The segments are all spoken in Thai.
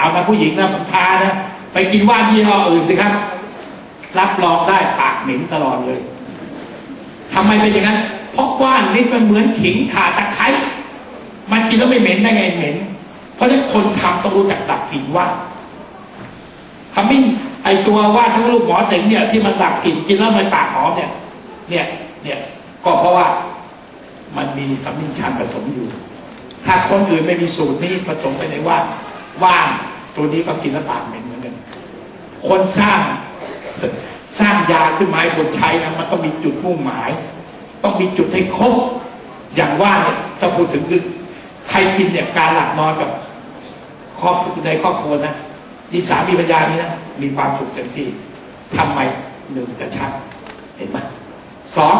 เอามาผู้หญิงนะผมทานะไปกินว่านยี่ห้ออื่นสิครับ รับรองได้ปากเหม็นตลอดเลยทำไมเป็นอย่างนั้น เพราะว่านนี่มันเหมือนขิงขาตะไคร้มันกินแล้วไม่เหม็นได้ไงเหม็น เพราะฉะนั้นคนทำต้องรู้จักดับกลิ่นว่านขมิ้นไอตัวว่านทั้งลูกหมอเสงเนี่ยที่มันดับกลิ่นกินแล้วมันปากหอมเนี่ย เนี่ยเนี่ยก็เพราะว่ามันมีขมิ้นชันผสมอยู่ ถ้าคนอื่นไม่มีสูตรนี้ผสมไปในว่านว่าน ตัวนี้ก็กินแล้วปากเหม็นเหมือนกันคนสร้างสร้างยาขึ้นมาให้คนใช้นะมันต้องมีจุดมุ่งหมาย ต้องมีจุดให้ครบอย่างว่าเนี่ยถ้าพูดถึงคือใครกินเนี่ยการหลับนอนกับครอบในครอบครัวนะยิ่งสามีปัญญานี้นะมีความสุขเต็มที่ทำไมหนึ่งกระชับเห็นไหมสอง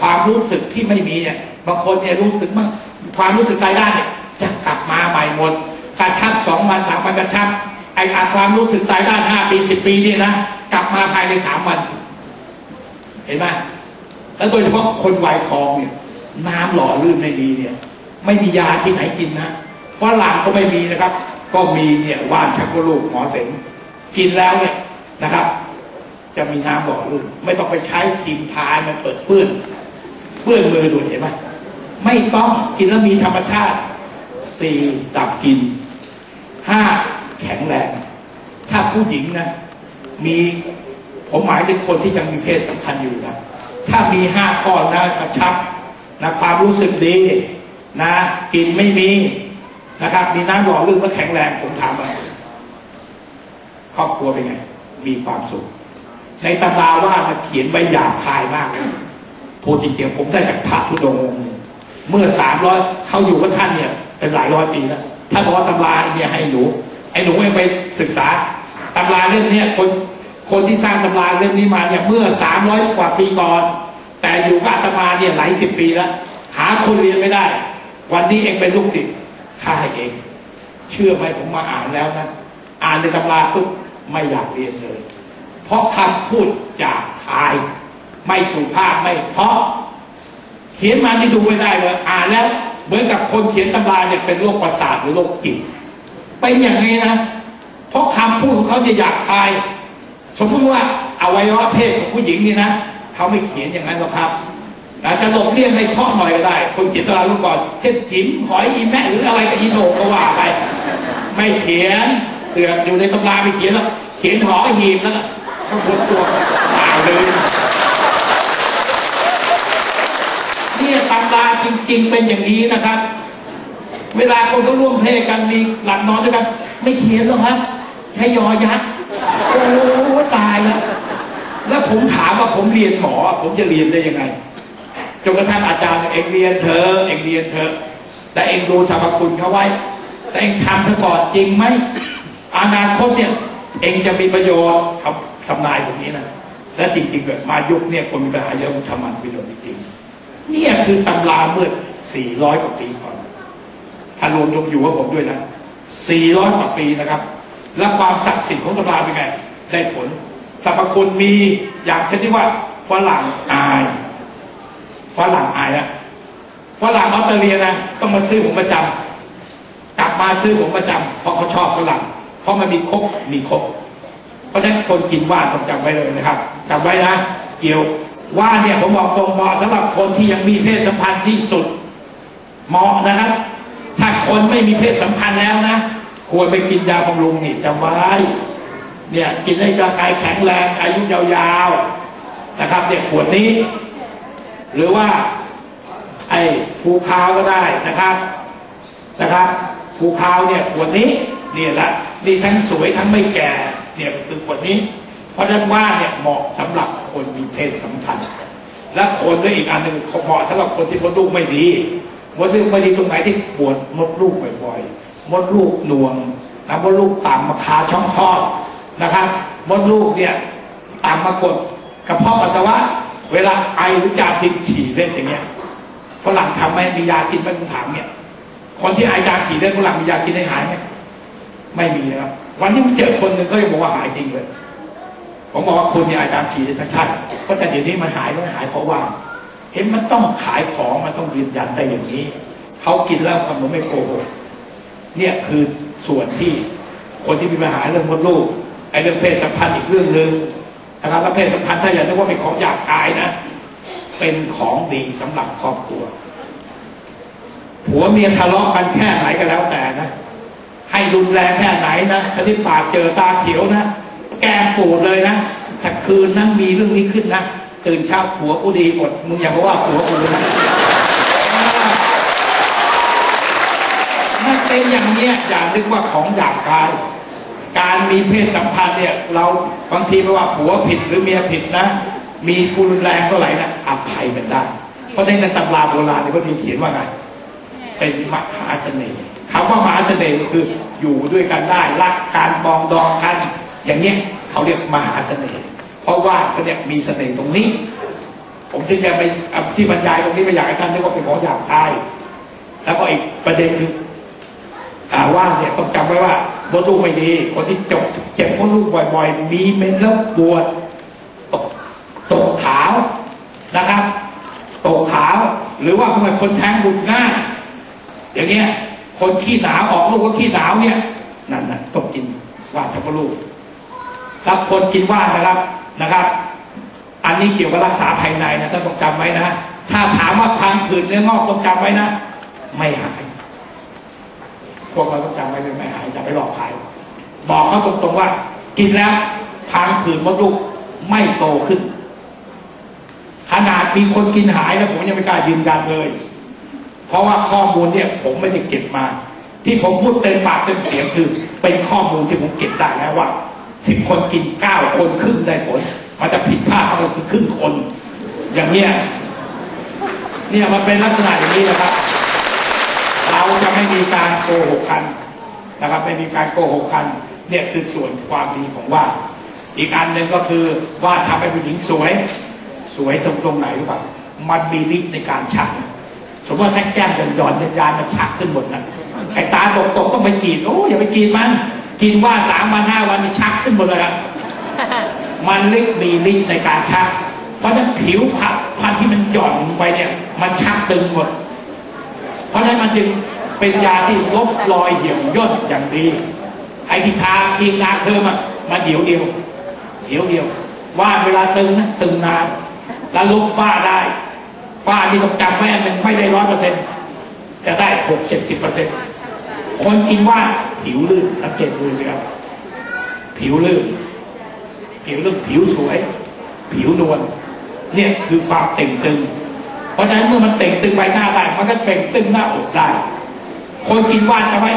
ความรู้สึกที่ไม่มีเนี่ยบางคนเนี่ยรู้สึกมั่งความรู้สึกใจได้เนี่ยจะกลับมาใหม่หมด กระชับสองวันสามวันกระชับไอ้อาความรู้สึกตายด้านห้าปีสิบปีนี่นะกลับมาภายในสามวัน เห็นไหมแล้วโดยเฉพาะคนวัยทองเนี่ย น้ำหล่อลื่นไม่มีเนี่ย ไม่มียาที่ไหนกินนะฝรั่งก็ไม่มีนะครับ ก็มีเนี่ยว่านชักโลกหมอเสงกินแล้วเนี่ยนะครับ จะมีน้ำหล่อลื่น ไม่ต้องไปใช้ครีมทามันเปิดเปื้อนเปื้อนมือดูเห็นไหมไม่ต้องกินแล้วมีธรรมชาติสี่ดับกิน ห้าแข็งแรง ถ้าผู้หญิงนะ มีผมหมายถึงคนที่ยังมีเพศสัมพันธ์อยู่นะถ้ามีห้าข้อนะกระชับนะความรู้สึกดีนะกินไม่มีนะครับ มีน้ำหล่อลื่นและแข็งแรงผมถามว่าครอบครัวเป็นไง มีความสุข ในตำราว่ามันเขียนไว้หยาบคายมากพูดจริงๆผมได้จากพระธุดงค์เมื่อสามร้อยเขาอยู่กับท่านเนี่ย เป็นหลายร้อยปีแล้ว ท่านบอกว่าตำราเนี่ยให้หนู ไอ้หนูเองไปศึกษาตำราเล่มนี้คนคนที่สร้างตำราเล่มนี้มาเนี่ยเมื่อสามร้อยกว่าปีก่อน แต่อยู่กับอาตมาเนี่ยหลายสิบปีแล้ว หาคนเรียนไม่ได้ วันนี้เองเป็นลูกศิษย์ข้าให้เอง เชื่อไหมผมมาอ่านแล้วนะอ่านในตำราปุ๊บไม่อยากเรียนเลย เพราะคำพูดจากคาย ไม่สุภาพไม่เพราะ เขียนมาที่ดูไม่ได้เลยอ่านแล้ว เหมือนกับคนเขียนตำราเนี่ยเป็นโรคประสาทหรือโรคจิตเป็นอย่างนี้นะ เพราะคำพูดของเขาจะหยาบคาย สมมติว่าอวัยวะเพศของผู้หญิงนี่นะเขาไม่เขียนอย่างนั้นหรอกครับอาจจะหลบเลี่ยงให้ข้อหน่อยก็ได้ คนเขียนตำราลูกก่อนเช่นจิ๋มหอยอีแม่หรืออะไรกับอีโหนก็ว่าไปไม่เขียนเสือกอยู่ในตำราไม่เขียนแล้วเขียนหอหีบแล้วข้างบนตัวตายเลยเนี่ย ตำราจริง ๆ เป็นอย่างนี้นะครับ เวลาคนเขาร่วมเพศกันมีหลับนอนด้วยกัน ไม่เขียนหรอกครับใช้ยอยักษ์โอ้ตายแล้วแล้วผมถามว่าผมเรียนหมอ ผมจะเรียนได้ยังไงจนกระทั่งอาจารย์เองเรียนเธอเองเรียนเธอแต่เองดูสรรพคุณเขาไว้ แต่เองทำซะก่อนจริงไหมอนาคตเนี่ย เองจะมีประโยชน์ครับทำนายตรงนี้นะและจริงๆแบบมายุคเนี่ยคนมีปัญหาเยอะทำมันประโยชน์จริงๆ นี่คือตำราเมื่อ 400 กว่าปีก่อนถ้ารวมยกอยู่ว่าผมด้วยนะ 400 กว่าปีนะครับ และความศักดิ์สิทธิ์ของตำราเป็นไง ได้ผลสรรพคุณมีอย่างเช่นที่ว่าฝรั่งอายฝรั่งอายนะฝรั่งออสเตรเลียนะต้องมาซื้อผมประจำกลับมาซื้อผมประจำเพราะเขาชอบฝรั่งเพราะมันมีครบมีครบเพราะฉะนั้นคนกินว่านต้องจำไว้เลยนะครับจำไว้นะเกี่ยว ว่าเนี่ยผมบอกตรงเหมาะสำหรับคนที่ยังมีเพศสัมพันธ์ที่สุด เหมาะนะครับ ถ้าคนไม่มีเพศสัมพันธ์แล้วนะ ควรไปกินยาบำรุงนี่จำไว้เนี่ยกินให้ร่างกายแข็งแรงอายุยาวๆนะครับเนี่ยขวดนี้ หรือว่าไอ้ภูคาวก็ได้นะครับนะครับภูคาวเนี่ยขวดนี้เนี่ยละนี่ทั้งสวยทั้งไม่แก่เนี่ยคือขวดนี้ เพราะฉะนั้นว่าเนี่ยเหมาะสำหรับคนมีเพศสัมพันธ์ และคนด้วยอีกอันหนึ่งเหมาะสำหรับคนที่มดลูกไม่ดีมดลูกไม่ดีตรงไหนที่ปวดมดลูกบ่อยๆมดลูกหน่วงนะมดลูกต่ำมาคาช่องคลอดนะครับมดลูกเนี่ยต่ำมากดกระเพาะปัสสาวะ เวลาไอหรือจามติดฉี่เล่นอย่างเงี้ยฝรั่งทำไหมมียากินไหมผมถามเนี่ยคนที่ไอจามฉี่เล่นฝรั่งมียากินให้หายไหมไม่มีนะครับวันที่ผมเจอคนหนึ่งเขาจะบอกว่าหายจริงเลย ผมบอกว่าคุณเนี่ยอาจารย์ฉีดทัชาติก็แต่เดี๋ยวนี้มันหายไม่หายเพราะว่า เห็นมันต้องขายของมันต้องยืนยันได้อย่างนี้เขากินแล้วมันไม่โกหกเนี่ยคือส่วนที่คนที่มีปัญหาเรื่องมดลูกไอ้เรื่องเพศสัมพันธ์อีกเรื่องหนึ่งนะครับแล้วเพศสัมพันธ์ถ้าอย่านึกว่าเป็นของหยาบคายนะ เป็นของดีสำหรับครอบครัวผัวเมียทะเลาะกันแค่ไหนก็แล้วแต่นะ ให้รุนแรงแค่ไหนนะถ้าที่ปากเจอตาเขียวนะ แก้มปูดเลยนะถ้าคืนนั้นมีเรื่องนี้ขึ้นนะตื่นเช้าผัวกูดีหมดมึงอย่าบอกว่าผัวกูนะมันเป็นอย่างเนี้ยอย่านึกว่าของหยาบคาย การมีเพศสัมพันธ์เนี่ย เราบางทีไม่ว่าผัวผิดหรือเมียผิดนะ มีกุรุนแรงเท่าไหร่นะอภัยมันได้ เพราะในตำราโบราณเนี่ยเขาเขียนว่าไงเป็นมหาเสน่ห์คำว่ามหาเสน่ห์ก็คืออยู่ด้วยกันได้รักการปองดองกัน อย่างเนี้ยเขาเรียกมหาเสน่ห์เพราะว่าเขาเนี่ยมีเสน่ห์ตรงนี้ ผมที่จะไปที่บรรยายตรงนี้ไม่อยากให้ท่านนึกว่าเป็นของหยาบคาย แล้วก็อีกประเด็นคืออาว่าเนี่ยต้องจำไว้ว่ามดลูกไม่ดี คนที่จบเจ็บมดลูกบ่อยๆ มีเมนแล้วปวดตกตกขาวนะครับตกขาวหรือว่าเมื่อคนแท้งบุญง่ายอย่างเงี้ยคนขี้หนาวออกลูกก็ขี้หนาวเนี่ยนั่นนะต้องกินว่านทับลูก รับคนกินว่านนะครับนะครับ อันนี้เกี่ยวกับรักษาภายในนะท่านต้องจำไว้นะ ถ้าถามว่าพังผืดเนื้องอกต้องจำไว้นะ ไม่หาย พวกเราต้องจำไว้เลยไม่หายอย่าไปหลอกใครบอกเขาตรงๆว่า กินแล้วพังผืดมดลูกไม่โตขึ้น ขนาดมีคนกินหายแล้วผมยังไม่กล้ายืนยันเลย เพราะว่าข้อมูลเนี่ยผมไม่ได้เก็บมา ที่ผมพูดเต็มปากเต็มเสียงคือ เป็นข้อมูลที่ผมเก็บได้แล้วว่า สิบคนกินเก้าคนครึ่งได้ผลมันจะผิดพลาดมันคือครึ่งคน อย่างเนี้ยเนี่ยมันเป็นลักษณะอย่างนี้นะครับ เราจะไม่มีการโกหกกันนะครับ ไม่มีการโกหกกันเนี่ยคือส่วนความดีของว่า อีกอันหนึ่งก็คือว่าทำให้ผู้หญิงสวย สวยตรงตรงไหนหรือเปล่ามันมีฤทธิ์ในการชัก สมมติว่าถ้าแก้มหย่อนหย่อนยานมันชักขึ้นหมดนะไอ้ตาตกตกต้องไปกรีดโอ้อย่าไปกรีดมัน กินว่าสามวันห้าวันนี่ชักขึ้นหมดเลยอะมันฤทธิ์มีฤทธิ์ในการชัก เพราะฉะนั้นผิวพันธุ์ที่มันหย่อนลงไปเนี่ย มันชักตึงหมด เพราะฉะนั้นมันจึงเป็นยาที่ลบรอยเหี่ยวย่นอย่างดีไอ้ที่ทาครีมทาเทอมอะมันเดียวเดียวเดียวเดียว ว่าเวลาตึงนะตึงนานแล้วลบฝ้าได้ฝ้าที่ต้องจำไว้อันหนึ่งไม่ได้ร้อยเปอร์เซ็นต์จะได้หกเจ็ดสิบเปอร์เซ็นต์ คนกินว่านผิวลื่นสังเกตดูเลยครับผิวลื่น ผิวลื่นผิวสวย ผิวนวลเนี่ยคือความเต่งตึง เพราะฉะนั้นเมื่อมันเต่งตึงใบหน้าได้มันก็เต่งตึงหน้าอกได้ คนกินว่านจะไว้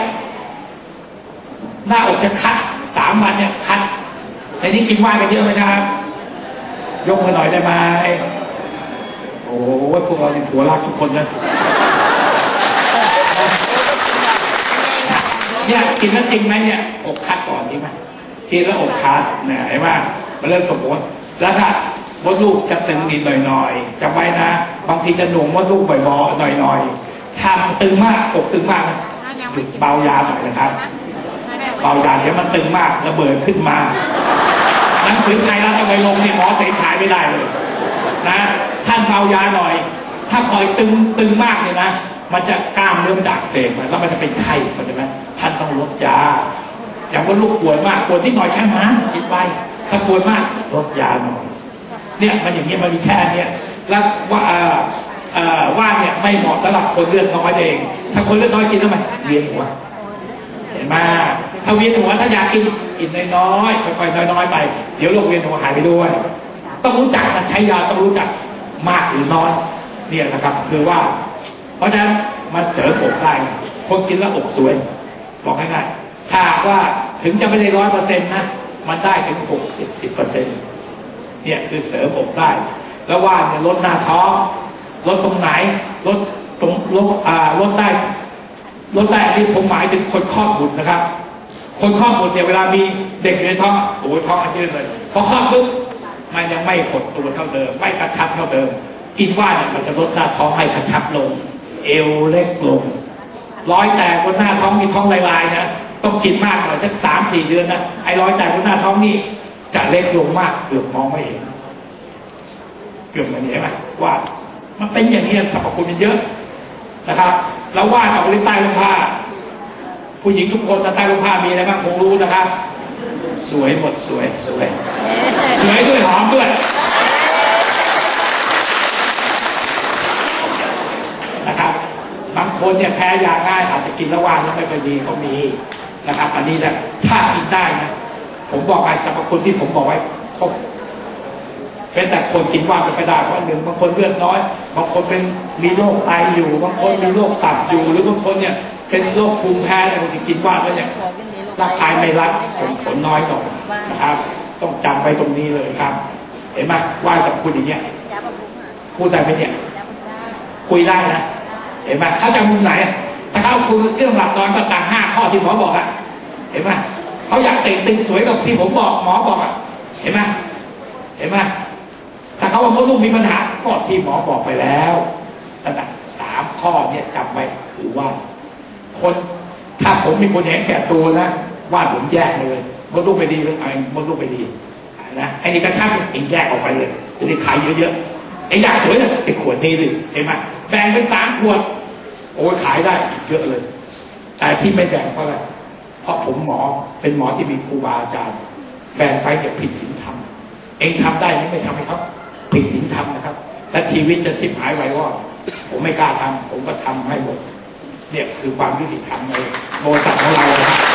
หน้าอกจะคัดสามวันเนี่ยคัดในนี้กินว่านกันเยอะไหมครับ ยกมือหน่อยได้ไหมโอ้โหพวกเราเป็นผัวรักทุกคนนะ เนี่ยกินแล้วจริงไหมเนี่ยอกคัดก่อนจริงไหมกินแล้วอกคัดเนี่ยเห็นไหมมันเริ่มสมบูรณ์แล้วถ้ามดลูกจะตึงนิดหน่อยๆจำไว้นะ บางทีจะหน่วงมดลูกบ่อยๆหน่อยๆทำตึงมากอกตึงมากหยุดเบายาหน่อยนะครับ เบายาเดี๋ยวมันตึงมากระเบิดขึ้นมาหนังสือไทยรัฐเอาไปลงเนี่ยหมอเสขายไม่ได้เลยนะท่านเบายาหน่อย ถ้าปล่อยตึงตึงมากเลยนะมันจะกล้ามเริ่มจากเสพแล้วมันจะเป็นไข้เข้าใจไหม ท่านต้องลดยาอย่างว่าลูกป่วยมากป่วดที่หน่อยแค่นั้นกินไปถ้าป่วดมากลดยาหน่อยเนี่ยมันอย่างเงี้ยมันมีแค่เนี้ยแล้วว่าเอ่อเอ่อว่าเนี่ยไม่เหมาะสำหรับคนเลือดน้อยเอง ถ้าคนเลือดน้อยกินทำไมเวียนหัวเห็นไหมถ้าเวียนหัวถ้าอยากกินกินน้อยๆค่อยๆน้อยๆไป เดี๋ยวโรคเวียนหัวหายไปด้วย ต้องรู้จักนะใช้ยาต้องรู้จักมากหรือน้อยเนี่ยนะครับ คือว่า เพราะฉะนั้นมันเสริมอกได้คนกินแล้วอกสวย บอกง่ายๆถ้าว่าถึงจะไม่ได้ร้อยเปอร์เซ็นต์นะ มันได้ถึงหกเจ็ดสิบเปอร์เซ็นต์เนี่ยคือเสริมอกได้ แล้วว่าเนี่ยลดหน้าท้องลดตรงไหนลดตรงลดอ่าลดได้ลดได้อันนี้ผมหมายถึงคนคลอดบุตรนะครับ คนคลอดบุตรเนี่ยเวลามีเด็กอยู่ในท้องโอ้ยท้องอันยืดเลยพอคลอดปุ๊บมันยังไม่ขดตัวเท่าเดิม ไม่กระชับเท่าเดิม กินว่าเนี่ยมันจะลดหน้าท้องให้กระชับลง เอวเล็กลง ร้อยแตกบนหน้าท้องมีท้องลายๆนะต้องกินมากหน่อยสักสามสี่เดือนนะไอ้ร้อยแตกบนหน้าท้องนี่จะเล็กลงมากเกือบมองไม่เห็น เกือบเหมือนเห็นไหมว่า มันเป็นอย่างนี้สรรพคุณมันเยอะนะครับแล้ววาดออกลิ้นใต้ลมผ้า ผู้หญิงทุกคนถ้าใต้รูปภามีอะไรบ้างคงรู้นะครับ สวยหมดสวยสวย สวยด้วยหอมด้วยนะครับ บาง คนเนี่ยแพ้ยาง่ายอาจจะกินแล้วว่านแล้วไม่ค่อยดีก็มีนะครับ อันนี้แหละถ้ากินได้นะผมบอกไอ้สรรพคุณที่ผมบอกไว้ครบเป็นแต่คนกินว่านไม่ค่อยได้เพราะหนึ่งบางคนเลือดน้อยบางคนเป็นมีโรคไตอยู่บางคนมีโรคตับอยู่ หรือบางคนเนี่ยเป็นโรคภูมิแพ้เนี่ยบางทีกินว่านแล้วเนี่ยร่างกายไม่รัดส่งผลน้อยลงนะครับ ต้องจำไว้ตรงนี้เลยครับ เห็นไหมว่าสรรพคุณอย่างเงี้ยยาบำรุงอะพูดได้ไหมเนี่ยยาบำรุงได้คุยได้นะ เห็นไหมเขาจะมุมไหน ถ้าเขาคุยเรื่องหลับนอนก็ต่างห้าข้อที่หมอบอกอะเห็นไหมเขาอยากเต่งตึงสวยกับที่ผมบอกหมอบอกอะเห็นไหมเห็นไหมถ้าเขาว่ามดลูกมีปัญหาก็ที่หมอบอกไปแล้วนั่นแหะสามข้อเนี่ยจำไว้คือว่า คนถ้าผมมีคนเห็นแก่ตัวนะว่าผมแยกเลยมดลูกไปดีหรือไอ้มดลูกไปดีนะไอ้นี่ก็ช่างเองแยกออกไปเลยจะได้ขายเยอะๆเองอยากสวยเลยไอ้ขวดนี้สิเห็นไหมแบ่งเป็นสามขวด โอ้ขายได้อีกเยอะเลย แต่ที่ไม่แบ่งเพราะอะไรเพราะผมหมอเป็นหมอที่มีครูบาอาจารย์ แบ่งไปจะผิดศีลธรรม เองทำได้ยังไม่ทำให้เขาผิดศีลธรรมนะครับ และชีวิตจะชิบหายไววอดผมไม่กล้าทำผมก็ทำให้หมดเนี่ยคือความยุติธรรมในบริษัทของเรานะครับ